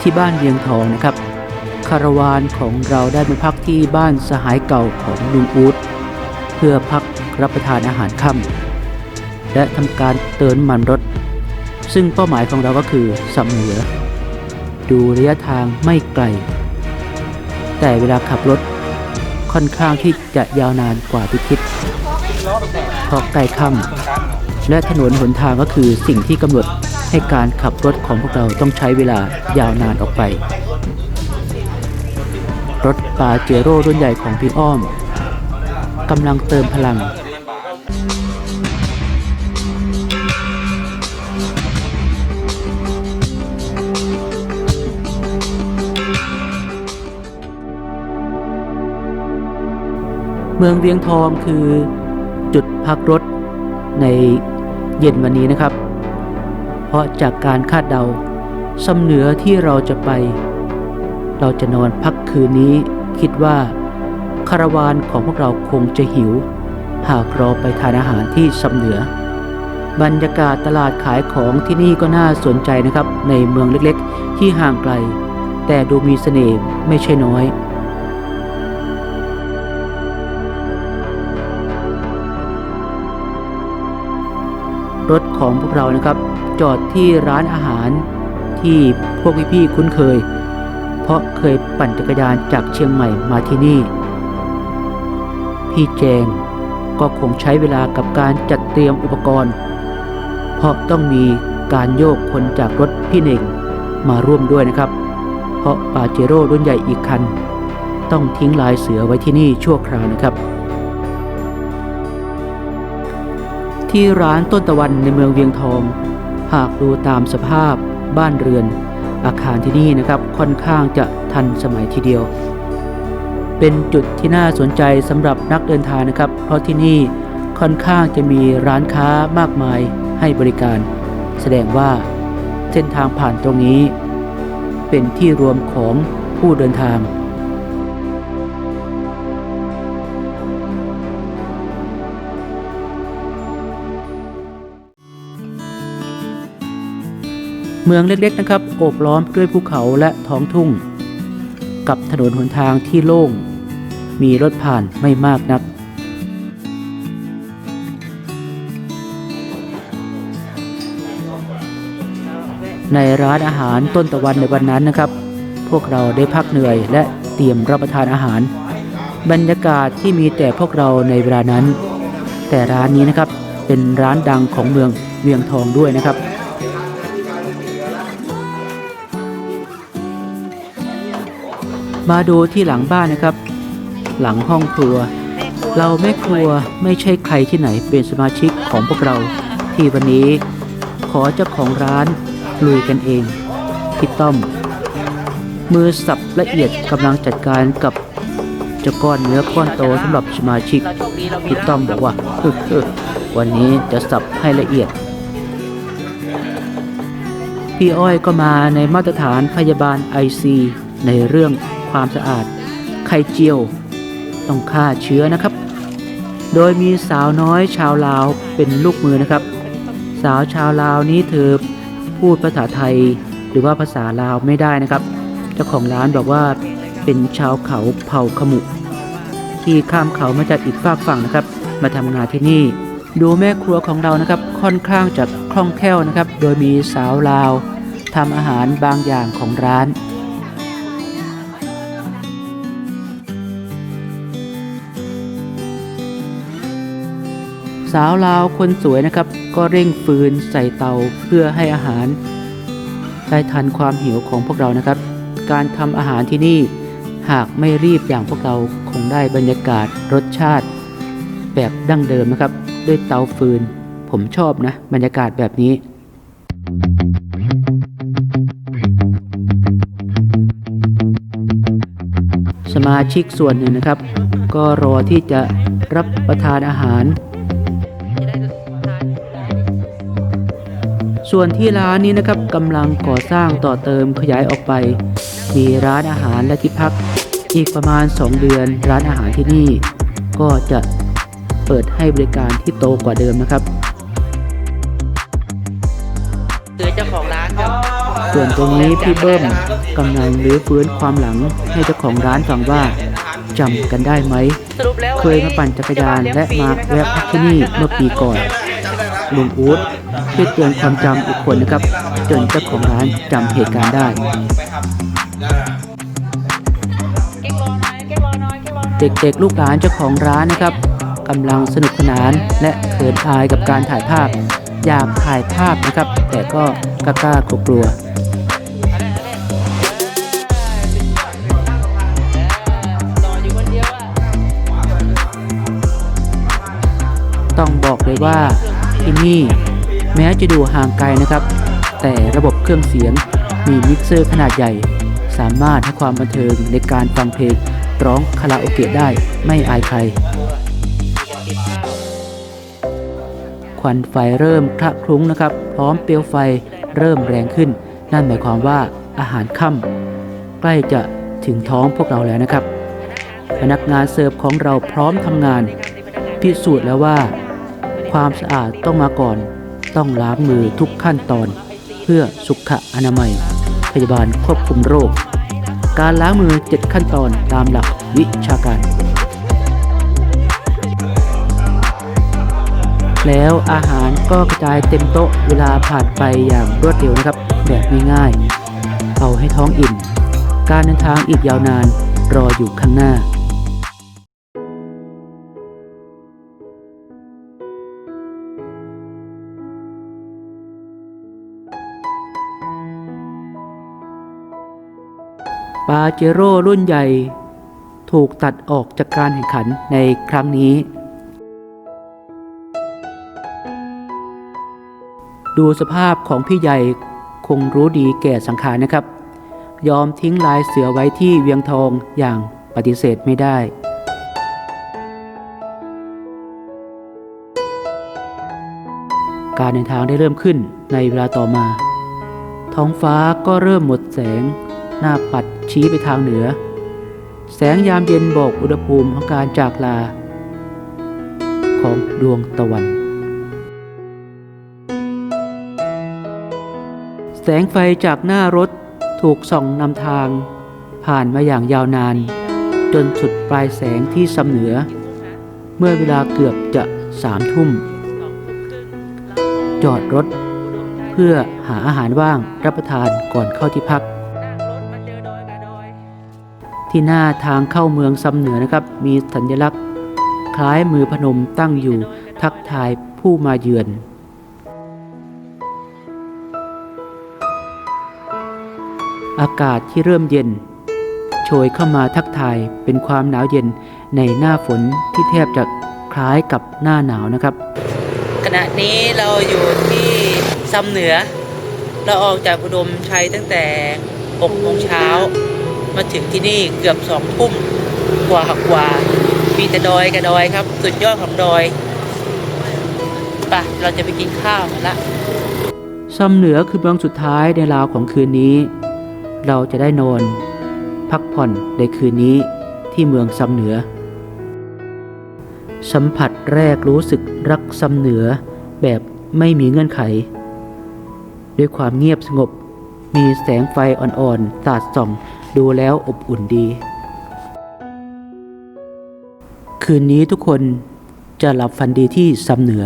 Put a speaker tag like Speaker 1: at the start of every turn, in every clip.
Speaker 1: ที่บ้านเวียงทองนะครับ คาราวานของเราได้มาพักที่บ้านสหายเก่าของลุงอูดเพื่อพักรับประทานอาหารค่ำและทำการเติมน้ำมันรถ ซึ่งเป้าหมายของเราก็คือสำเหนือ ดูระยะทางไม่ไกล แต่เวลาขับรถค่อนข้างที่จะยาวนานกว่าที่คิดเพราะใกล้ค่ำและถนนหนทางก็คือสิ่งที่กำหนด ให้การขับรถของพวกเราต้องใช้เวลายาวนานออกไป รถปาเจโร่รุ่นใหญ่ของพี่อ้อมกำลังเติมพลังเมืองเวียงทองคือจุดพักรถในเย็นวันนี้นะครับ เพราะจากการคาดเดาสำเหนือที่เราจะไป เราจะนอนพักคืนนี้ คิดว่าคาราวานของพวกเราคงจะหิว หากเราไปทานอาหารที่สำเหนือ บรรยากาศตลาดขายของที่นี่ก็น่าสนใจนะครับ ในเมืองเล็กๆ ที่ห่างไกล แต่ดูมีเสน่ห์ไม่ใช่น้อย รถของพวกเรานะครับ จอดที่ร้านอาหารที่พวกพี่ๆคุ้นเคย เพราะเคยปั่นจักรยานจากเชียงใหม่มาที่นี่ พี่แจงก็คงใช้เวลากับการจัดเตรียมอุปกรณ์ เพราะต้องมีการโยกคนจากรถพี่เน่งมาร่วมด้วยนะครับ เพราะปาเจโร่รุ่นใหญ่อีกคัน ต้องทิ้งลายเสือไว้ที่นี่ชั่วคราวนะครับ ที่ร้านต้นตะวันในเมืองเวียงทอง หากดูตามสภาพบ้านเรือน อาคารที่นี่นะครับค่อนข้างจะทันสมัยทีเดียว เป็นจุดที่น่าสนใจสำหรับนักเดินทางนะครับ เพราะที่นี่ค่อนข้างจะมีร้านค้ามากมายให้บริการ แสดงว่าเส้นทางผ่านตรงนี้ เป็นที่รวมของผู้เดินทาง เมืองเล็กๆนะครับโอบล้อมด้วยภูเขาและท้องทุ่ง กับถนนหนทางที่โล่ง มีรถผ่านไม่มากนัก ในร้านอาหารต้นตะวันในวันนั้นนะครับ พวกเราได้พักเหนื่อยและเตรียมรับประทานอาหาร บรรยากาศที่มีแต่พวกเราในเวลานั้น แต่ร้านนี้นะครับเป็นร้านดังของเมืองเวียงทองด้วยนะครับ มาดูที่หลังบ้านนะครับ หลังห้องครัว เราแม่ครัวไม่ใช่ใครที่ไหนเป็นสมาชิกของพวกเรา ที่วันนี้ขอเจ้าของร้านลุยกันเองพี่ต้อม มือสับละเอียดกำลังจัดการกับเจ้าก้อนเนื้อก้อนโตสำหรับสมาชิกพี่ต้อมบอกว่าวันนี้จะสับให้ละเอียด พี่อ้อยก็มาในมาตรฐานพยาบาล IC ในเรื่องความสะอาดไข่เจียวต้องฆ่าเชื้อนะครับ โดยมีสาวน้อยชาวลาวเป็นลูกมือนะครับ สาวชาวลาวนี้เธอพูดภาษาไทยหรือว่าภาษาลาวไม่ได้นะครับ เจ้าของร้านบอกว่าเป็นชาวเขาเผ่าขมุ ที่ข้ามเขามาจากอีกฝากฝั่งนะครับ มาทำงานที่นี่ ดูแม่ครัวของเรานะครับค่อนข้างจะคล่องแคล่วนะครับ โดยมีสาวลาวทำอาหารบางอย่างของร้าน สาวลาวคนสวยนะครับ ก็เร่งฟืนใส่เตาเพื่อให้อาหาร ได้ทันความหิวของพวกเรานะครับ การทำอาหารที่นี่หากไม่รีบอย่างพวกเราคงได้บรรยากาศรสชาติ แบบดั้งเดิมนะครับ ด้วยเตาฟืน ผมชอบนะบรรยากาศแบบนี้สมาชิกส่วนหนึ่งนะครับ ก็รอที่จะรับประทานอาหาร ส่วนที่ร้านนี้นะครับกำลังก่อสร้างต่อเติมขยายออกไป มีร้านอาหารและที่พัก อีกประมาณ 2 เดือน ร้านอาหารที่นี่ ก็จะเปิดให้บริการที่โตกว่าเดิมนะครับคือเจ้าของร้านครับส่วนตรงนี้พี่เบิ้มกำลังรื้อฟื้นความหลังให้เจ้าของร้านฟังว่าจำกันได้ไหม
Speaker 2: สรุปแล้ว
Speaker 1: เคยมาปั่นจักรยานและมาแวะพักที่นี่เมื่อปีก่อนลุงอู๊ด ช่วยเตือนความจำอีกคนนะครับ จนเจ้าของร้านจำเหตุการณ์ได้
Speaker 2: เด็
Speaker 1: กๆลูกหลานเจ้าของร้านนะครับกำลังสนุกสนานและเขินอายกับการถ่ายภาพ อยากถ่ายภาพนะครับ แต่ก็กล้ากลัวๆ
Speaker 2: รออยู่คนเดียว
Speaker 1: ต้องบอกเลยว่าที่นี่ แม้จะดูห่างไกลนะครับ แต่ระบบเครื่องเสียงมีมิกเซอร์ขนาดใหญ่ สามารถให้ความบันเทิงในการฟังเพลงร้องคาราโอเกะได้ไม่อายใคร ควันไฟเริ่มคละคลุ้งนะครับ พร้อมเปลวไฟเริ่มแรงขึ้น นั่นหมายความว่าอาหารค่ำใกล้จะถึงท้องพวกเราแล้วนะครับ พนักงานเสิร์ฟของเราพร้อมทำงาน พิสูจน์แล้วว่า ความสะอาดต้องมาก่อน ต้องล้างมือทุกขั้นตอน เพื่อสุขอนามัย พยาบาลควบคุมโรค การล้างมือ 7 ขั้นตอนตามหลักวิชาการ แล้วอาหารก็กระจายเต็มโต๊ะเวลาผ่านไปอย่างรวดเร็วนะครับ แบบง่ายๆเอาให้ท้องอิ่ม การเดินทางอีกยาวนานรออยู่ข้างหน้า ปาเจโร่รุ่นใหญ่ ถูกตัดออกจากการแข่งขันในครั้งนี้ ดูสภาพของพี่ใหญ่คงรู้ดีแก่สังขารนะครับ ยอมทิ้งลายเสือไว้ที่เวียงทองอย่างปฏิเสธไม่ได้การเดินทางได้เริ่มขึ้นในเวลาต่อมา ท้องฟ้าก็เริ่มหมดแสง หน้าปัด ชี้ไปทางเหนือ แสงยามเย็นบอกอุณหภูมิของการจากลา ของดวงตะวัน แสงไฟจากหน้ารถถูกส่องนำทาง ผ่านมาอย่างยาวนาน จนสุดปลายแสงที่สำเหนือ เมื่อเวลาเกือบจะสามทุ่ม จอดรถเพื่อหาอาหารว่างรับประทานก่อนเข้าที่พัก ที่หน้าทางเข้าเมืองซำเหนือนะครับ มีสัญลักษณ์ คล้ายมือพนมตั้งอยู่ทักทายผู้มาเยือนอากาศที่เริ่มเย็น โชยเข้ามาทักทายเป็นความหนาวเย็นในหน้าฝนที่แทบจะคล้ายกับหน้าหนาวนะครับ ขณะนี้เราอยู่ที่ซำเหนือ เราออกจากอุดมชัยตั้งแต่6โมงเช้า มาถึงที่นี่เกือบสองทุ่มกว่าหักว่ามีแต่ดอยกับดอยครับ สุดยอดของดอยปะเราจะไปกินข้าวกันละซำเหนือคือเมืองสุดท้ายในราวของคืนนี้ เราจะได้นอน พักผ่อนในคืนนี้ที่เมืองซำเหนือ สัมผัสแรกรู้สึกรักซำเหนือแบบไม่มีเงื่อนไข ด้วยความเงียบสงบ มีแสงไฟอ่อนๆสาดส่อง ดูแล้วอบอุ่นดี คืนนี้ทุกคนจะหลับฝันดีที่ซำเหนือ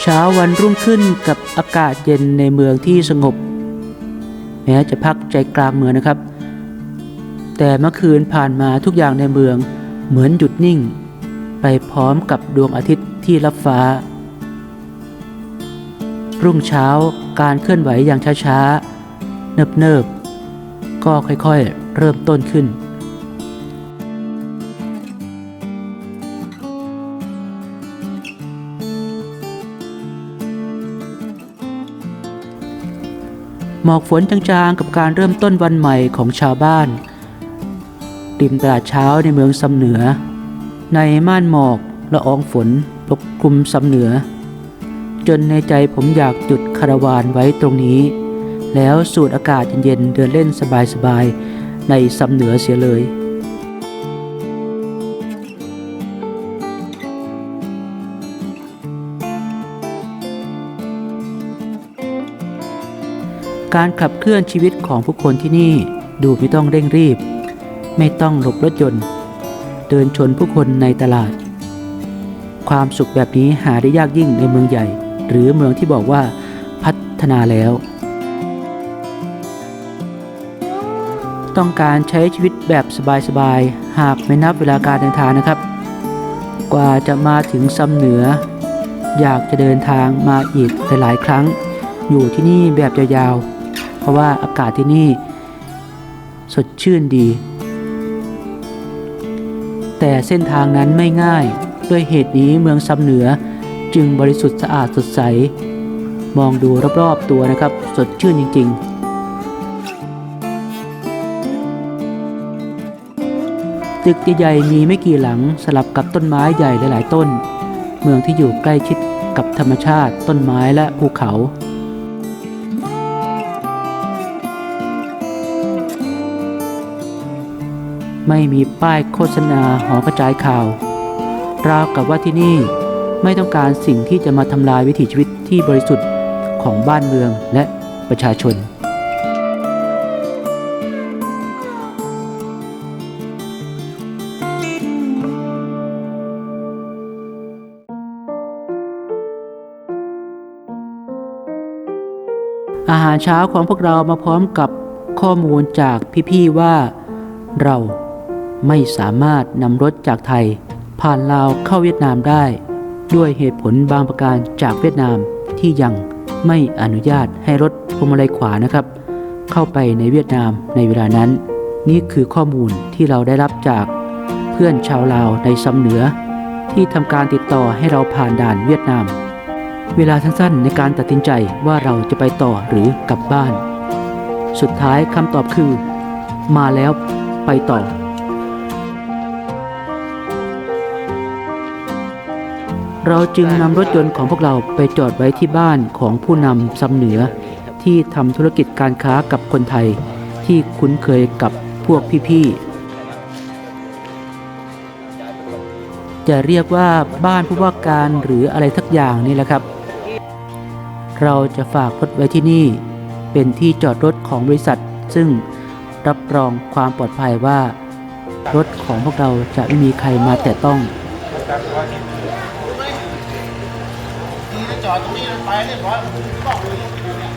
Speaker 1: เช้าวันรุ่งขึ้นกับอากาศเย็นในเมืองที่สงบ แม้จะพักใจกลางเมืองนะครับ แต่เมื่อคืนผ่านมาทุกอย่างในเมืองเหมือนหยุดนิ่ง ไปพร้อมกับดวงอาทิตย์ที่รับฟ้า รุ่งเช้าการเคลื่อนไหวอย่างช้าๆ เนิบๆ ก็ค่อยๆ เริ่มต้นขึ้น หมอกฝนจางๆ กับการเริ่มต้นวันใหม่ของชาวบ้านริมตลาดเช้าในเมืองซำเหนือ ในม่านหมอกละอองฝนปกคลุมซำเหนือ จนในใจผมอยากจุดคาราวานไว้ตรงนี้ แล้วสูดอากาศเย็นๆเดินเล่นสบายๆในสำเหนือเสียเลยการขับเคลื่อนชีวิตของผู้คนที่นี่ดูไม่ต้องเร่งรีบ ไม่ต้องหลบรถยนต์ เดินชนผู้คนในตลาด ความสุขแบบนี้หาได้ยากยิ่งในเมืองใหญ่ หรือเมืองที่บอกว่าพัฒนาแล้ว ต้องการใช้ชีวิตแบบสบายๆ หากไม่นับเวลาการเดินทางนะครับ กว่าจะมาถึงซ้ำเหนือ อยากจะเดินทางมาอีกหลายๆ ครั้ง อยู่ที่นี่แบบยาวๆ เพราะว่าอากาศที่นี่ สดชื่นดี แต่เส้นทางนั้นไม่ง่าย ด้วยเหตุนี้เมืองซ้ำเหนือ จึงบริสุทธิ์สะอาดสดใส มองดูรอบๆตัวนะครับ สดชื่นจริง ๆ ตึกใหญ่ๆมีไม่กี่หลังสลับกับต้นไม้ใหญ่หลายๆต้น เมืองที่อยู่ใกล้ชิดกับธรรมชาติต้นไม้และภูเขาไม่มีป้ายโฆษณาหอกระจายข่าว ราวกับว่าที่นี่ ไม่ต้องการสิ่งที่จะมาทำลายวิถีชีวิตที่บริสุทธิ์ของบ้านเมืองและประชาชน อาหารเช้าของพวกเรามาพร้อมกับข้อมูลจากพี่ๆว่า เราไม่สามารถนำรถจากไทย ผ่านลาวเข้าเวียดนามได้ ด้วยเหตุผลบางประการจากเวียดนามที่ยังไม่อนุญาตให้รถพวงมาลัยขวานะครับ เข้าไปในเวียดนามในเวลานั้น นี่คือข้อมูลที่เราได้รับจากเพื่อนชาวลาวในซ้ำเหนือ ที่ทำการติดต่อให้เราผ่านด่านเวียดนาม เวลาสั้นๆในการตัดสินใจว่าเราจะไปต่อหรือกลับบ้าน สุดท้ายคำตอบคือ มาแล้วไปต่อ เราจึงนำรถยนต์ของพวกเราไปจอดไว้ที่บ้านของผู้นำซ้ำเหนือ ที่ทำธุรกิจการค้ากับคนไทย ที่คุ้นเคยกับพวกพี่ๆ จะเรียกว่าบ้านผู้ว่าการหรืออะไรทักอย่างนี่แหละครับ เราจะฝากรถไว้ที่นี่ เป็นที่จอดรถของบริษัท ซึ่งรับรองความปลอดภัยว่า รถของพวกเราจะไม่มีใครมาแตะต้อง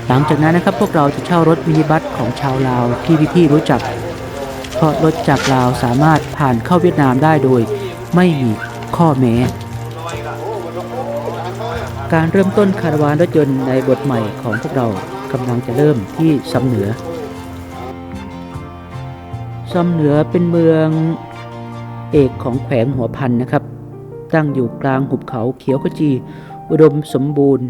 Speaker 1: หลังจากนั้นนะครับพวกเราจะเช่ารถมินิบัสของชาวลาวที่พี่ๆรู้จัก เพราะรถจากลาวสามารถผ่านเข้าเวียดนามได้โดย ไม่มีข้อแม้ การเริ่มต้นคาราวานรถยนต์ในบทใหม่ของพวกเรากำลังจะเริ่มที่ซำเหนือซำเหนือเป็นเมืองเอกของแขวงหัวพันนะครับ ตั้งอยู่กลางหุบเขาเขียวขจี อุดมสมบูรณ์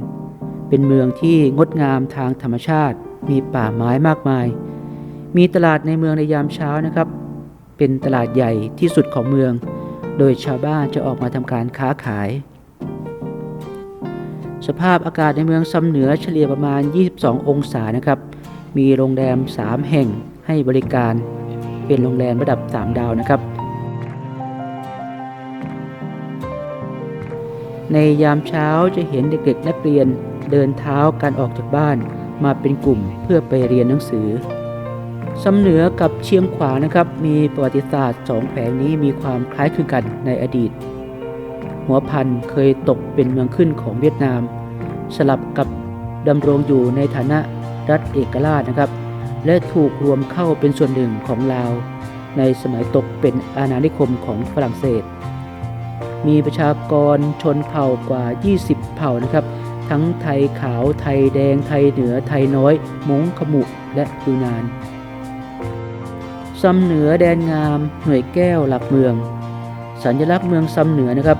Speaker 1: เป็นเมืองที่งดงามทางธรรมชาติ มีป่าไม้มากมาย มีตลาดในเมืองในยามเช้านะครับ เป็นตลาดใหญ่ที่สุดของเมือง โดยชาวบ้านจะออกมาทำการค้าขาย สภาพอากาศในเมืองซ้ำเหนือเฉลี่ยประมาณ 22 องศานะครับ มีโรงแรม 3 แห่งให้บริการ เป็นโรงแรมระดับ 3 ดาวนะครับ ในยามเช้าจะเห็นเด็กๆนักเรียนเดินเท้ากันออกจากบ้าน มาเป็นกลุ่มเพื่อไปเรียนหนังสือซ้ำเหนือกับเชียงขวางนะครับ มีประวัติศาสตร์สองแขวงนี้มีความคล้ายคลึงกันในอดีต หัวพันเคยตกเป็นเมืองขึ้นของเวียดนาม สลับกับดำรงอยู่ในฐานะรัฐเอกราชนะครับ และถูกรวมเข้าเป็นส่วนหนึ่งของลาว ในสมัยตกเป็นอาณานิคมของฝรั่งเศส มีประชากรชนเผ่ากว่า 20 เผ่านะครับ ทั้งไทยขาว ไทยแดง ไทยเหนือ ไทยน้อย มงขมุและยูนานซำเหนือแดนงาม หน่วยแก้วหลักเมือง สัญลักษณ์เมืองซำเหนือนะครับ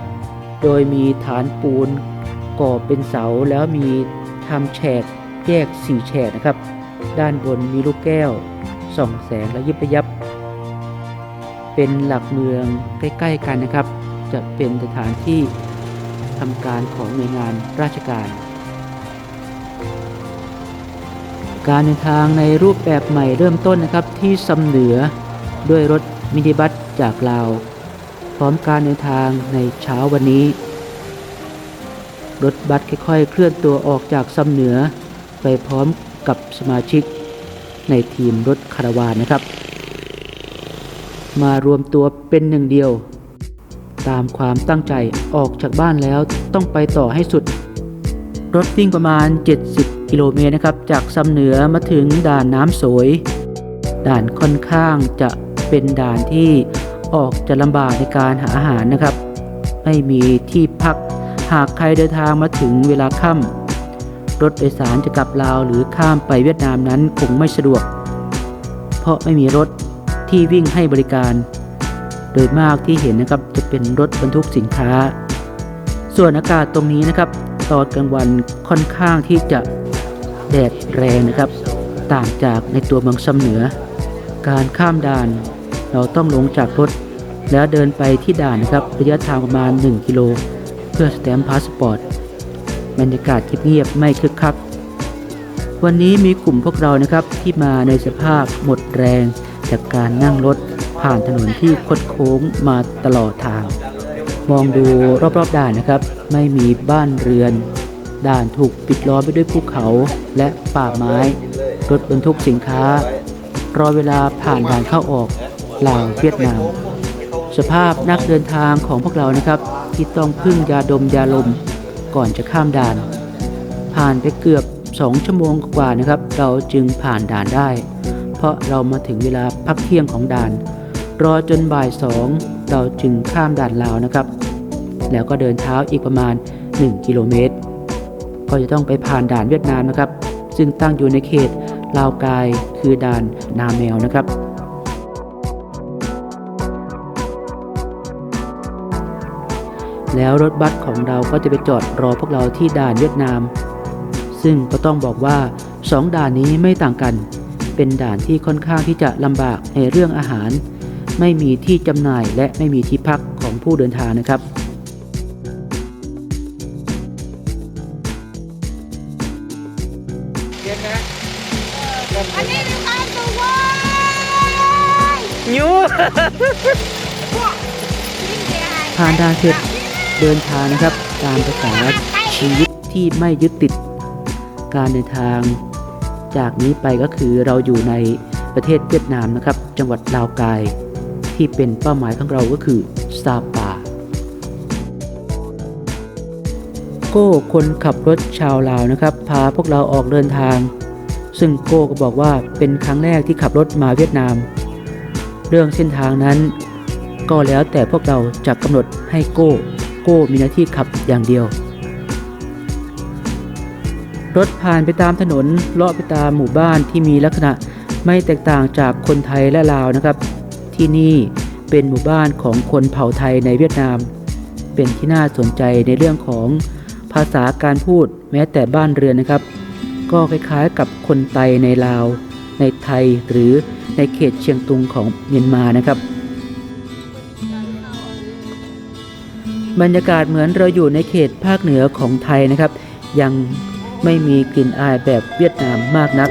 Speaker 1: โดยมีฐานปูนก่อเป็นเสาแล้วมีทำแฉกแยกสี่แฉกนะครับ ด้านบนมีลูกแก้วส่องแสงและยิบยับ เป็นหลักเมืองใกล้ๆกันนะครับ จะเป็นสถานที่ทำการของหน่วยงานราชการ การเดินทางในรูปแบบใหม่เริ่มต้นนะครับที่ซำเหนือด้วยรถมินิบัสจากลาว พร้อมการเดินทางในเช้าวันนี้ รถบัสค่อยๆ เคลื่อนตัวออกจากซำเหนือ ไปพร้อมกับสมาชิก ในทีมรถคาราวานนะครับ มารวมตัวเป็นหนึ่งเดียว ตามความตั้งใจออกจากบ้านแล้วต้องไปต่อให้สุด รถวิ่งประมาณ 70 กิโลเมตรนะครับ จากซ้ำเหนือมาถึงด่านน้ำโสย ด่านค่อนข้างจะเป็นด่านที่ออกจะลำบากในการหาอาหารนะครับ ไม่มีที่พักหากใครเดินทางมาถึงเวลาค่ำรถโดยสารจะกลับลาวหรือข้ามไปเวียดนามนั้นคงไม่สะดวก เพราะไม่มีรถที่วิ่งให้บริการ โดยมากที่เห็นนะครับจะเป็นรถบรรทุกสินค้า ส่วนอากาศตรงนี้นะครับ ตอนกลางวันค่อนข้างที่จะแดดแรงนะครับ ต่างจากในตัวเมืองซ้ำเหนือ การข้ามด่าน เราต้องลงจากรถ แล้วเดินไปที่ด่านนะครับระยะทางประมาณ 1 กิโล เพื่อสแตมป์พาสปอร์ตบรรยากาศเงียบๆไม่คึกคักวันนี้มีกลุ่มพวกเรานะครับที่มาในสภาพหมดแรงจากการนั่งรถ ผ่านถนนที่คดโค้งมาตลอดทาง มองดูรอบๆด่านนะครับ ไม่มีบ้านเรือนด่านถูกปิดล้อมไปด้วยภูเขาและป่าไม้ รถบรรทุกสินค้า รอเวลาผ่านด่านเข้าออกลาวเวียดนาม สภาพนักเดินทางของพวกเรานะครับ ที่ต้องพึ่งยาดมยาลมก่อนจะข้ามด่าน ผ่านไปเกือบ 2 ชั่วโมงกว่านะครับ เราจึงผ่านด่านได้ เพราะเรามาถึงเวลาพักเที่ยงของด่าน รอจนบ่ายสองเราจึงข้ามด่านลาวนะครับ แล้วก็เดินเท้าอีกประมาณ 1 กิโลเมตร ก็จะต้องไปผ่านด่านเวียดนามนะครับ ซึ่งตั้งอยู่ในเขตลาวกายคือด่านนาแมวนะครับ แล้วรถบัสของเราก็จะไปจอดรอพวกเราที่ด่านเวียดนาม ซึ่งก็ต้องบอกว่าสองด่านนี้ไม่ต่างกัน เป็นด่านที่ค่อนข้างที่จะลำบากในเรื่องอาหาร ไม่มีที่จำหน่ายและไม่มีที่พักของผู้เดินทางนะครับ
Speaker 2: เย็นนะ
Speaker 3: อันนี้เป็นการตัววาย
Speaker 2: ยู
Speaker 1: ผ่านด่านเสร็จเดินทางนะครับตามภาษาชีวิตที่ไม่ยึดติด การเดินทาง จากนี้ไปก็คือเราอยู่ในประเทศเวียดนามนะครับ จังหวัดลาวกาย ที่เป็นเป้าหมายของเราก็คือซาปาโก้คนขับรถชาวลาวนะครับ พาพวกเราออกเดินทาง ซึ่งโก้ก็บอกว่าเป็นครั้งแรกที่ขับรถมาเวียดนาม เรื่องเส้นทางนั้น ก็แล้วแต่พวกเราจะกำหนดให้โก้โก้มีหน้าที่ขับอย่างเดียว รถผ่านไปตามถนนเลาะไปตามหมู่บ้านที่มีลักษณะไม่แตกต่างจากคนไทยและลาวนะครับ ที่นี่เป็นหมู่บ้านของคนเผ่าไทยในเวียดนาม เป็นที่น่าสนใจในเรื่องของภาษาการพูดแม้แต่บ้านเรือนนะครับ ก็คล้ายๆกับคนไตในลาว ในไทยหรือในเขตเชียงตุงของเมียนมานะครับ บรรยากาศเหมือนเราอยู่ในเขตภาคเหนือของไทยนะครับ ยังไม่มีกลิ่นอายแบบเวียดนามมากนัก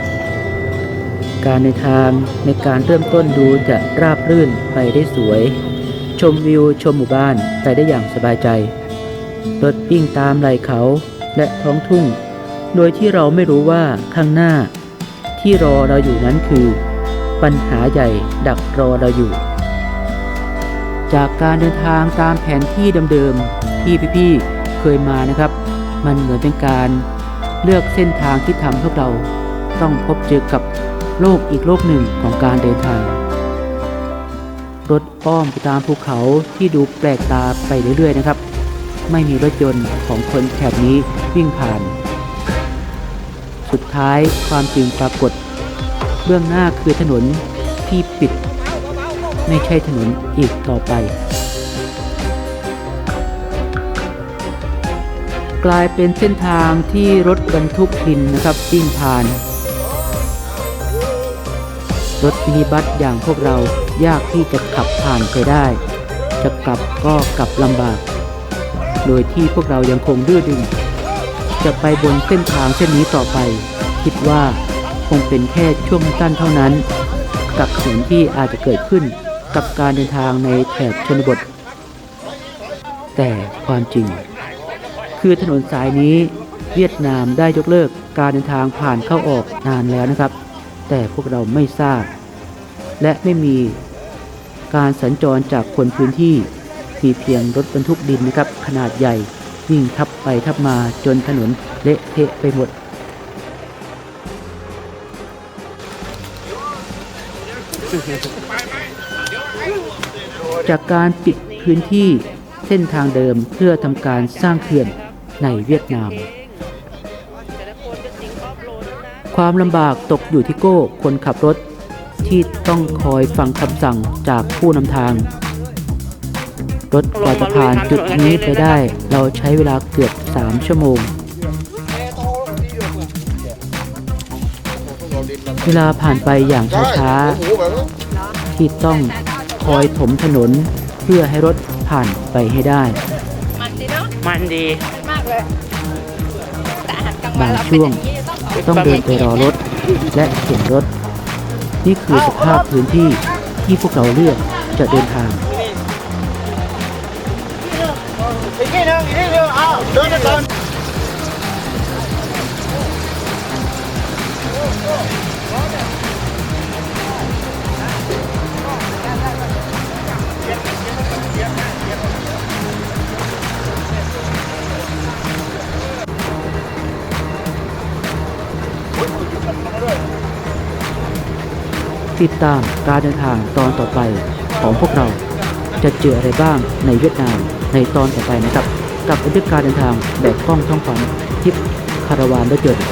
Speaker 1: การในทางในการเริ่มต้นดูจะราบรื่นไปได้สวย ชมวิวชมหมู่บ้านไปได้อย่างสบายใจ รถวิ่งตามไหลเขาและท้องทุ่ง โดยที่เราไม่รู้ว่าข้างหน้า ที่รอเราอยู่นั้นคือ ปัญหาใหญ่ดักรอเราอยู่ จากการเดินทางตามแผนที่เดิมๆที่พี่ๆเคยมานะครับ มันเหมือนเป็นการเลือกเส้นทางที่ทำให้พวกเราต้องพบเจอกับ โลกอีกโลกหนึ่งของการเดินทาง รถอ้อมไปตามภูเขาที่ดูแปลกตาไปเรื่อยๆนะครับ ไม่มีรถยนต์ของคนแถบนี้วิ่งผ่าน สุดท้ายความจริงปรากฏ เบื้องหน้าคือถนนที่ปิด ไม่ใช่ถนนอีกต่อไป กลายเป็นเส้นทางที่รถบรรทุกดินนะครับวิ่งผ่าน รถมินิบัสอย่างพวกเรายากที่จะขับผ่านไปได้ จะกลับก็กลับลำบาก โดยที่พวกเรายังคงดื้อดึง จะไปบนเส้นทางเส้นนี้ต่อไป คิดว่าคงเป็นแค่ช่วงสั้นเท่านั้น กับผลที่อาจจะเกิดขึ้นกับการเดินทางในแถบชนบท แต่ความจริง คือถนนสายนี้เวียดนามได้ยกเลิกการเดินทางผ่านเข้าออกนานแล้วนะครับ แต่พวกเราไม่ทราบ และไม่มีการสัญจรจากคนพื้นที่มีเพียงรถบรรทุกดินนะครับ ขนาดใหญ่วิ่งทับไปทับมาจนถนนเละเทะไปหมด จากการปิดพื้นที่เส้นทางเดิมเพื่อทำการสร้างเขื่อนในเวียดนาม
Speaker 2: ควา
Speaker 1: มลำบากตกอยู่ที่โก้คนขับรถ ที่ต้องคอยฟังคำสั่งจากผู้นำทาง รถกว่าจะผ่านจุดนี้ไปได้ เราใช้เวลาเกือบ 3 ชั่วโมง เวลาผ่านไปอย่างช้าๆที่ต้องคอยถมถนนเพื่อให้รถผ่านไปให้ได้
Speaker 3: มันดีเนาะ
Speaker 2: มันดี
Speaker 3: มากเลยแต่อาหารกลางวัน
Speaker 1: บาง
Speaker 3: เราเป็น
Speaker 1: ช่ว
Speaker 3: องย่างนี้ ต้อง
Speaker 1: เดินไปรอรถ และเข็นรถ นี่คือสภาพพื้นที่ที่พวกเราเลือกจะเดินทาง
Speaker 4: อีกนิดนึงอีกนิดนึงอ้าเดินไปก่อน
Speaker 1: ติดตามการเดินทางตอนต่อไปของพวกเรา จะเจออะไรบ้างในเวียดนามในตอนต่อไปนะครับ กับบันทึกการเดินทางแบบกล้องท่องฝันทิปคาราวานรถยนต์